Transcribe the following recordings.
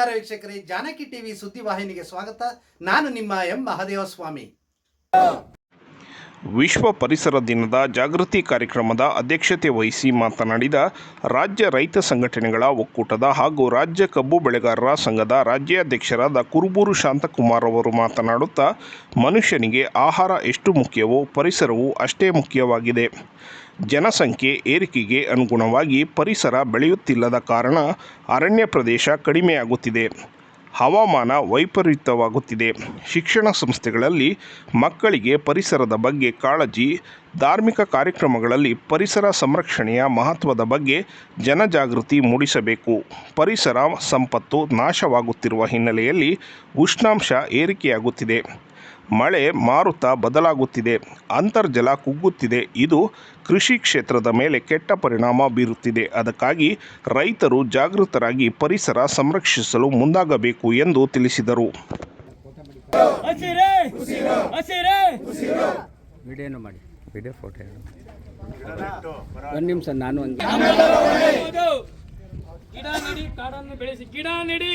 ನಮಸ್ಕಾರ ವೀಕ್ಷಕರೇ, ಜಾನಕಿ ಟಿವಿ ಸುದ್ದಿವಾಹಿನಿಗೆ ಸ್ವಾಗತ. ನಾನು ನಿಮ್ಮ ಎಂ. ಮಹದೇವ ಸ್ವಾಮಿ. ವಿಶ್ವ ಪರಿಸರ ದಿನದ ಜಾಗೃತಿ ಕಾರ್ಯಕ್ರಮದ ಅಧ್ಯಕ್ಷತೆ ವಹಿಸಿ ಮಾತನಾಡಿದ ರಾಜ್ಯ ರೈತ ಸಂಘಟನೆಗಳ ಒಕ್ಕೂಟದ ಹಾಗೂ ರಾಜ್ಯ ಕಬ್ಬು ಬೆಳೆಗಾರರ ಸಂಘದ ರಾಜ್ಯಾಧ್ಯಕ್ಷರಾದ ಕುರುಬೂರು ಶಾಂತಕುಮಾರ್ ಅವರು ಮಾತನಾಡುತ್ತಾ, ಮನುಷ್ಯನಿಗೆ ಆಹಾರ ಎಷ್ಟು ಮುಖ್ಯವೋ ಪರಿಸರವೂ ಅಷ್ಟೇ ಮುಖ್ಯವಾಗಿದೆ. ಜನಸಂಖ್ಯೆ ಏರಿಕೆಗೆ ಅನುಗುಣವಾಗಿ ಪರಿಸರ ಬೆಳೆಯುತ್ತಿಲ್ಲದ ಕಾರಣ ಅರಣ್ಯ ಪ್ರದೇಶ ಕಡಿಮೆಯಾಗುತ್ತಿದೆ. ಹವಾಮಾನ ವೈಪರೀತ್ಯವಾಗುತ್ತಿದೆ. ಶಿಕ್ಷಣ ಸಂಸ್ಥೆಗಳಲ್ಲಿ ಮಕ್ಕಳಿಗೆ ಪರಿಸರದ ಬಗ್ಗೆ ಕಾಳಜಿ, ಧಾರ್ಮಿಕ ಕಾರ್ಯಕ್ರಮಗಳಲ್ಲಿ ಪರಿಸರ ಸಂರಕ್ಷಣೆಯ ಮಹತ್ವದ ಬಗ್ಗೆ ಜನಜಾಗೃತಿ ಮೂಡಿಸಬೇಕು. ಪರಿಸರ ಸಂಪತ್ತು ನಾಶವಾಗುತ್ತಿರುವ ಹಿನ್ನೆಲೆಯಲ್ಲಿ ಉಷ್ಣಾಂಶ ಏರಿಕೆಯಾಗುತ್ತಿದೆ. ಮಳೆ ಮಾರುತ ಬದಲಾಗುತ್ತಿದೆ ಅಂತರ್ಜಲ ಕುಗ್ಗುತ್ತಿದೆ ಇದು ಕೃಷಿ ಕ್ಷೇತ್ರದ ಮೇಲೆ ಕೆಟ್ಟ ಪರಿಣಾಮ ಬೀರುತ್ತಿದೆ. ಅದಕ್ಕಾಗಿ ರೈತರು ಜಾಗೃತರಾಗಿ ಪರಿಸರ ಸಂರಕ್ಷಿಸಲು ಮುಂದಾಗಬೇಕು ಎಂದು ತಿಳಿಸಿದರು. ಹಸಿರೇ ಹಸಿರೇ ವಿಡಿಯೋನು ಮಾಡಿ ವಿಡಿಯೋ ಫೋಟೋ ಒಂದು ನಿಮಿಷ ನಾನು ಒಂದು ಗಿಡ ನೆಡಿ ಕಾಡನ್ನು ಬೆಳೆಸಿ ಗಿಡ ನೆಡಿ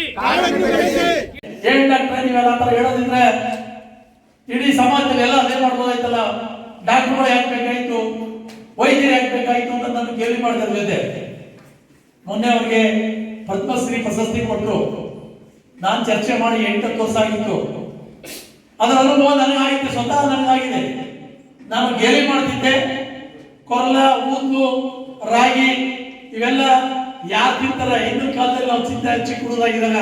ಇಡೀ ಸಮಾಜದಲ್ಲಿ ಎಲ್ಲ ಅದೇ ಮಾಡ್ಬೋದಾಯ್ತಲ್ಲ? ಡಾಕ್ಟರ್ಗಳು ಯಾಕೆ ಬೇಕಾಯ್ತು? ವೈದ್ಯರು ಯಾಕೆ ಬೇಕಾಯ್ತು ಅಂತ ನಾನು ಕೇಳಿ ಮಾಡಿದ್ರ ಜೊತೆ ಮೊನ್ನೆ ಅವ್ರಿಗೆ ಪದ್ಮಶ್ರೀ ಪ್ರಶಸ್ತಿ ಕೊಟ್ಟರು ನಾನು ಚರ್ಚೆ ಮಾಡಿ ಎಂಟತ್ತು ವರ್ಷ ಆಗಿತ್ತು. ಅದರ ಅನುಭವ ನನಗಾಗಿತ್ತು ಸ್ವತಃ ನನಗಾಗಿದೆ ನಾನು ಗೇಲಿ ಮಾಡ್ತಿದ್ದೆ. ಕೊರಲ ಊದು ರಾಗಿ, ಇವೆಲ್ಲ ಯಾರು ತಿಂತಾರ? ಹಿಂದಿನ ಕಾಲದಲ್ಲಿ ನಾವು ಚಿಂತೆ ಹಚ್ಚಿ ಹುಡುಗಾಗಿದಾಗ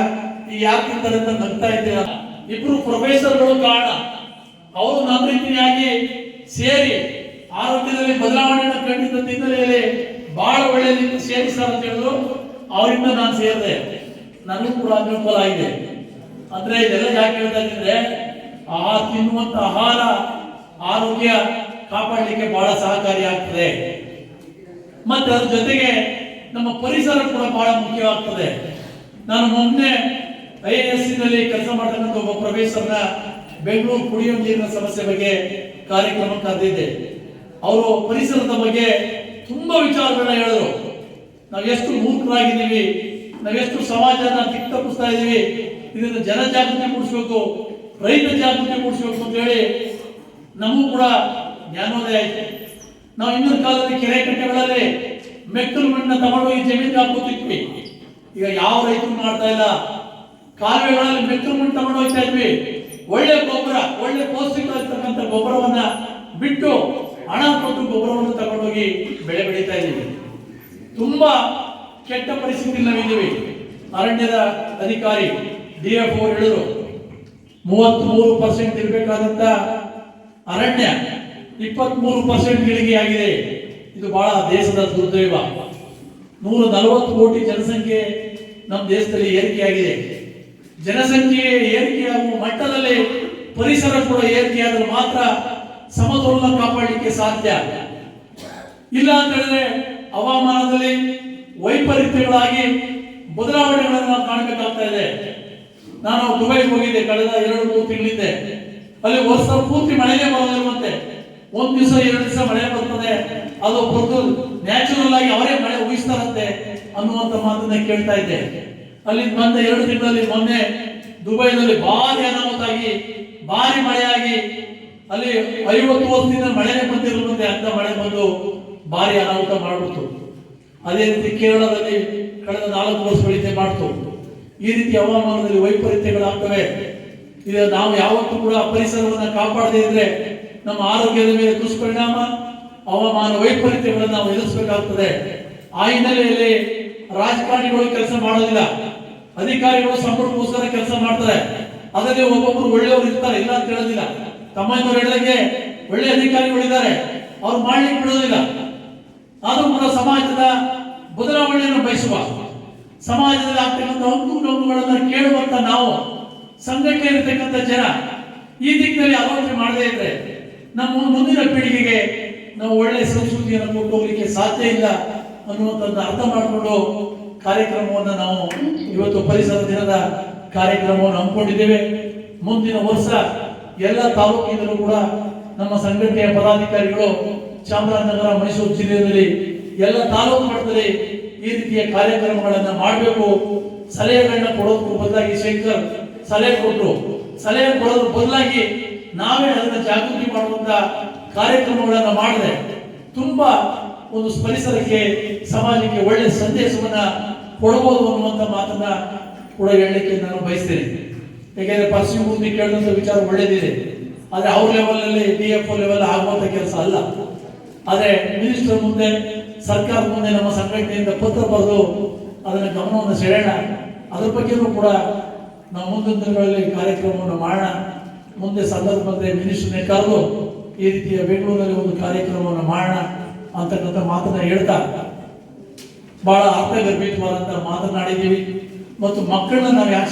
ಈ ಯಾರು ತಿಂತಾರೆ ಅಂತ ನಗ್ತಾ ಇದ್ದೆ ಇಬ್ರು ಪ್ರೊಫೆಸರ್ಗಳು ಕಾರಣ. ಅವರು ನನ್ನ ರೀತಿಯಾಗಿ ಸೇರಿ ಆರೋಗ್ಯದಲ್ಲಿ ಬದಲಾವಣೆಯನ್ನು ಕಂಡಿದ್ದ ಹಿನ್ನೆಲೆಯಲ್ಲಿ ಬಹಳ ಒಳ್ಳೆಯ ರೀತಿ ಸೇರಿಸ್ತಾರೆ ಅಂತ ಹೇಳಿದ್ರು. ಅವರಿಂದ ನಾನು ಸೇರಿದೆ. ನನಗೂ ಕೂಡ ಅನುಕೂಲ ಆಗಿದೆ. ಅಂದ್ರೆ ಇದೆಲ್ಲ ಯಾಕೆ ಹೇಳ್ತಾ ಇದ್ರೆ ಆ ತಿನ್ನುವಂತ ಆಹಾರ ಆರೋಗ್ಯ ಕಾಪಾಡಲಿಕ್ಕೆ ಬಹಳ ಸಹಕಾರಿಯಾಗ್ತದೆ ಮತ್ತೆ ಅದ್ರ ಜೊತೆಗೆ ನಮ್ಮ ಪರಿಸರ ಕೂಡ ಬಹಳ ಮುಖ್ಯವಾಗ್ತದೆ. ನಾನು ಮೊನ್ನೆ ಐ ಎಸ್ನಲ್ಲಿ ಕೆಲಸ ಮಾಡ್ತಕ್ಕಂಥ ಒಬ್ಬ ಪ್ರೊಫೆಸರ್ನ ಬೆಂಗಳೂರು ಕುಡಿಯುವ ನೀರಿನ ಸಮಸ್ಯೆ ಬಗ್ಗೆ ಕಾರ್ಯಕ್ರಮ ಕರೆದಿದ್ದೆ. ಅವರು ಪರಿಸರದ ಬಗ್ಗೆ ತುಂಬಾ ವಿಚಾರಗಳನ್ನ ಹೇಳಿದ್ರು. ನಾವು ಎಷ್ಟು ಮೂರ್ಖರಾಗಿದ್ದೀವಿ, ನಾವೆಷ್ಟು ಸಮಾಜನ ದಿಕ್ ಇದ್ದೀವಿ ಇದನ್ನು ಜನ ಜನಜಾಗೃತಿ ಮೂಡಿಸ್ಬೇಕು, ರೈತ ಜಾಗೃತಿ ಮೂಡಿಸ್ಬೇಕು ಅಂತ ಹೇಳಿ ನಮಗೂ ಕೂಡ ಜ್ಞಾನೋದಯ ಆಯ್ತು. ನಾವು ಇನ್ನೊಂದು ಕಾಲದಲ್ಲಿ ಕೆರೆ ಕಟ್ಟೆಗಳಲ್ಲಿ ಮೆಕ್ಕಲು ಮಣ್ಣನ್ನ ತಗೊಂಡೋಗಿ ಜಮೀನಿಗೆ ಹಾಕೋತಿದ್ವಿ ಈಗ ಯಾವ ರೈತರು ಮಾಡ್ತಾ ಇಲ್ಲ? ಕಾಲುವೆಗಳಲ್ಲಿ ಮೆಕ್ಕಲು ಮಣ್ಣು ತಗೊಂಡು ಹೋಗ್ತಾ ಇದ್ವಿ. ಒಳ್ಳೆ ಗೊಬ್ಬರ, ಒಳ್ಳೆ ಪೌಷ್ಟಿಕ ಗೊಬ್ಬರವನ್ನ ಬಿಟ್ಟು ಹಣ ಕೊಟ್ಟು ಗೊಬ್ಬರವನ್ನು ತಗೊಂಡೋಗಿ ಬೆಳೆ ಬೆಳೀತಾ ಇದ್ದೀವಿ. ತುಂಬಾ ಕೆಟ್ಟ ಪರಿಸ್ಥಿತಿ ನಾವಿದ್ದೀವಿ. ಅರಣ್ಯದ ಅಧಿಕಾರಿ ಡಿ ಎಫ್ ಅವರು ಹೇಳಿದ್ರು, ಮೂವತ್ಮೂರು ಪರ್ಸೆಂಟ್ ಇರಬೇಕಾದಂತ ಅರಣ್ಯ ಇಪ್ಪತ್ಮೂರು ಪರ್ಸೆಂಟ್ ಗಿಳಿಗೆ ಆಗಿದೆ. ಇದು ಬಹಳ ದೇಶದ ದುರ್ದೈವ. ನೂರ ನಲವತ್ತು ಕೋಟಿ ಜನಸಂಖ್ಯೆ ನಮ್ಮ ದೇಶದಲ್ಲಿ ಏರಿಕೆಯಾಗಿದೆ. ಜನಸಂಖ್ಯೆ ಏರಿಕೆಯಾಗುವ ಮಟ್ಟದಲ್ಲಿ ಪರಿಸರ ಕೂಡ ಏರಿಕೆಯಾದರೆ ಮಾತ್ರ ಸಮತೋಲನ ಕಾಪಾಡಲಿಕ್ಕೆ ಸಾಧ್ಯ. ಇಲ್ಲ ಅಂತ ಹೇಳಿದ್ರೆ ಹವಾಮಾನದಲ್ಲಿ ವೈಪರೀತ್ಯಗಳಾಗಿ ಬದಲಾವಣೆಗಳನ್ನು ನಾವು ಕಾಣಬೇಕಾಗ್ತಾ ಇದೆ. ನಾನು ದುಬೈಗೆ ಹೋಗಿದ್ದೆ ಕಳೆದ ಎರಡು ಮೂರು ತಿಂಗಳಿದ್ದೆ ಅಲ್ಲಿ ವರ್ಷ ಪೂರ್ತಿ ಮಳೆಯೇ ಬರೋದಿರುವಂತೆ. ಒಂದು ದಿವಸ, ಎರಡು ದಿವಸ ಮಳೆ ಬರ್ತದೆ. ಅದು ನ್ಯಾಚುರಲ್ ಆಗಿ ಅವರೇ ಮಳೆ ಉಗಿಸ್ತಾರಂತೆ ಅನ್ನುವಂತ ಮಾತನ್ನ ಕೇಳ್ತಾ ಇದ್ದೆ. ಅಲ್ಲಿ ಬಂದ ಎರಡು ತಿಂಗಳಲ್ಲಿ ಮೊನ್ನೆ ದುಬೈನಲ್ಲಿ ಭಾರಿ ಅನಾಹುತಾಗಿ ಭಾರಿ ಮಳೆಯಾಗಿ, ಅಲ್ಲಿ ಐವತ್ತು ವರ್ಷದಿಂದ ಮಳೆನೇ ಬಂದಿರುವಂತೆ ಅಂತ ಮಳೆ ಬಂದು ಭಾರಿ ಅನಾಹುತ ಮಾಡ್ಬಿಡ್ತು. ಅದೇ ರೀತಿ ಕೇರಳದಲ್ಲಿ ಕಳೆದ ನಾಲ್ಕು ವರ್ಷಗಳಿಂದ ಮಾಡ್ತು. ಈ ರೀತಿ ಹವಾಮಾನದಲ್ಲಿ ವೈಪರೀತ್ಯಗಳಾಗ್ತವೆ. ಇದು ನಾವು ಯಾವತ್ತೂ ಕೂಡ ಪರಿಸರವನ್ನು ಕಾಪಾಡದೇ ಇದ್ರೆ ನಮ್ಮ ಆರೋಗ್ಯದ ಮೇಲೆ ದುಷ್ಪರಿಣಾಮ, ಹವಾಮಾನ ವೈಪರೀತ್ಯಗಳನ್ನು ನಾವು ಎದುರಿಸಬೇಕಾಗ್ತದೆ. ಆ ಹಿನ್ನೆಲೆಯಲ್ಲಿ ರಾಜಕಾರಣಿಗಳು ಕೆಲಸ ಮಾಡೋದಿಲ್ಲ. ಅಧಿಕಾರಿಗಳು ಸಂಬಳಕ್ಕೋಸ್ಕರ ಕೆಲಸ ಮಾಡ್ತಾರೆ. ಅದರಲ್ಲಿ ಒಬ್ಬೊಬ್ರು ಒಳ್ಳೆಯವರು ಇರ್ತಾರೆ, ಇಲ್ಲ ಅಂತ ಹೇಳೋದಿಲ್ಲ. ತಮ್ಮಯ್ಯನವರು ಹೇಳಿದಂಗೆ ಒಳ್ಳೆ ಅಧಿಕಾರಿಗಳಿದ್ದಾರೆ. ಅವ್ರು ಮಾಡ್ಲಿಕ್ಕೆ ಬಿಡೋದಿಲ್ಲ. ಆದರೂ ಕೂಡ ಸಮಾಜದ ಬದಲಾವಣೆಯನ್ನು ಬಯಸುವ, ಸಮಾಜದಲ್ಲಿ ಆಗ್ತಕ್ಕಂಥ ಹಕ್ಕು ನೋವುಗಳನ್ನು ಕೇಳುವಂತ ನಾವು, ಸಂಘಟನೆ ಇರತಕ್ಕಂಥ ಜನ, ಈ ದಿಕ್ಕಿನಲ್ಲಿ ಆಲೋಚನೆ ಮಾಡದೇ ಇದ್ರೆ ನಮ್ಮ ಮುಂದಿನ ಪೀಳಿಗೆಗೆ ನಾವು ಒಳ್ಳೆ ಸಂಸ್ಕೃತಿಯನ್ನು ಕೊಟ್ಟು ಹೋಗ್ಲಿಕ್ಕೆ ಸಾಧ್ಯ ಇಲ್ಲ. ಅನ್ನುವಂಥದ್ದು ಅರ್ಥ ಮಾಡಿಕೊಂಡು ಕಾರ್ಯಕ್ರಮವನ್ನು ನಾವು ಇವತ್ತು ಪರಿಸರ ದಿನದ ಕಾರ್ಯಕ್ರಮವನ್ನು ಹಮ್ಮಿಕೊಂಡಿದ್ದೇವೆ. ಮುಂದಿನ ವರ್ಷ ಎಲ್ಲ ತಾಲೂಕಿನಲ್ಲೂ ಕೂಡ ನಮ್ಮ ಸಂಘಟನೆಯ ಪದಾಧಿಕಾರಿಗಳು ಚಾಮರಾಜನಗರ, ಮೈಸೂರು ಜಿಲ್ಲೆಯಲ್ಲಿ ಎಲ್ಲ ತಾಲೂಕು ಮಟ್ಟದಲ್ಲಿ ಈ ರೀತಿಯ ಕಾರ್ಯಕ್ರಮಗಳನ್ನು ಮಾಡಬೇಕು. ಸಲಹೆಗಳನ್ನ ಕೊಡೋದಕ್ಕೂ ಬದಲಾಗಿ ಶಂಕರ್ ಸಲಹೆ ಕೊಟ್ಟರು ಸಲಹೆ ಕೊಡೋದ್ರ ಬದಲಾಗಿ ನಾವೇ ಅದನ್ನು ಜಾಗೃತಿ ಮಾಡುವಂತ ಕಾರ್ಯಕ್ರಮಗಳನ್ನು ಮಾಡಿದೆ. ತುಂಬಾ ಒಂದು ಪರಿಸರಕ್ಕೆ ಸಮಾಜಕ್ಕೆ ಒಳ್ಳೆ ಸಂದೇಶವನ್ನ ಕೊಡಬಹುದು ಅನ್ನುವಂತ ಮಾತನ್ನ ಕೂಡ ಹೇಳಲಿಕ್ಕೆ ನಾನು ಬಯಸ್ತೇನೆ. ಯಾಕೆಂದ್ರೆ ಬುದ್ಧಿ ಕೇಳಿದಂತ ವಿಚಾರ ಒಳ್ಳೇದಿದೆ. ಆದ್ರೆ ಅವ್ರ ಲೆವೆಲ್ ಅಲ್ಲಿ ಡಿ ಎಫ್ ಲೆವೆಲ್ ಆಗುವಂತ ಕೆಲಸ ಅಲ್ಲ. ಆದ್ರೆ ಮಿನಿಸ್ಟರ್ ಮುಂದೆ, ಸರ್ಕಾರದ ಮುಂದೆ ನಮ್ಮ ಸಂಘಟನೆಯಿಂದ ಪತ್ರ ಬರೆದು ಅದನ್ನ ಗಮನವನ್ನು ಸೆಳೆಯೋಣ. ಅದ್ರ ಬಗ್ಗೆನೂ ಕೂಡ ನಾವು ಮುಂದಿನ ದಿನಗಳಲ್ಲಿ ಕಾರ್ಯಕ್ರಮವನ್ನು ಮಾಡೋಣ. ಮುಂದೆ ಸಂದರ್ಭ ಬಂದ್ರೆ ಮಿನಿಸ್ಟರ್ನೇ ಕರೆದು ಈ ರೀತಿಯ ಬೆಂಗಳೂರಿನಲ್ಲಿ ಒಂದು ಕಾರ್ಯಕ್ರಮವನ್ನು ಮಾಡೋಣ. ಅಂತಕ್ಕಂಥ ಮಾತನ್ನ ಹೇಳ್ತಾ ಬಹಳ ಅರ್ಥಗರ್ಭಿತವಾದಂತಹ ಮಾತನಾಡಿದ್ದೀವಿ. ಮತ್ತು ಮಕ್ಕಳನ್ನ ನಾವು ಯಾಕೆ